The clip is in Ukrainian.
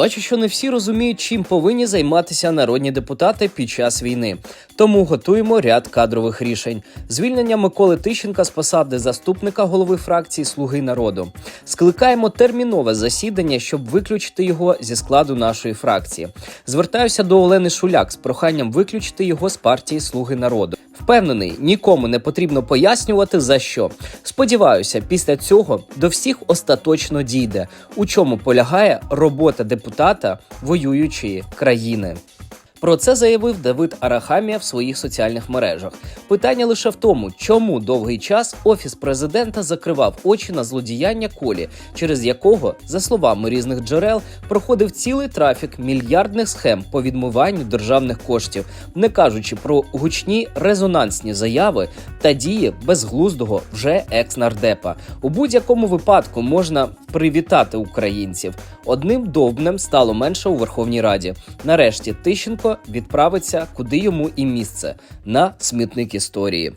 Бачу, що не всі розуміють, чим повинні займатися народні депутати під час війни. Тому готуємо ряд кадрових рішень: звільнення Миколи Тищенка з посади заступника голови фракції Слуги народу. Скликаємо термінове засідання, щоб виключити його зі складу нашої фракції. Звертаюся до Олени Шуляк з проханням виключити його з партії Слуги народу. Впевнений, нікому не потрібно пояснювати за що. Сподіваюся, після цього до всіх остаточно дійде, у чому полягає робота депутата воюючої країни. Про це заявив Давид Арахамія в своїх соціальних мережах. Питання лише в тому, чому довгий час офіс президента закривав очі на злодіяння колі, через якого, за словами різних джерел, проходив цілий трафік мільярдних схем по відмиванню державних коштів, не кажучи про гучні резонансні заяви та дії безглуздого вже екс-нардепа. У будь-якому випадку можна привітати українців. Одним довбнем стало менше у Верховній Раді. Нарешті Тищенко відправиться, куди йому і місце на смітник історії.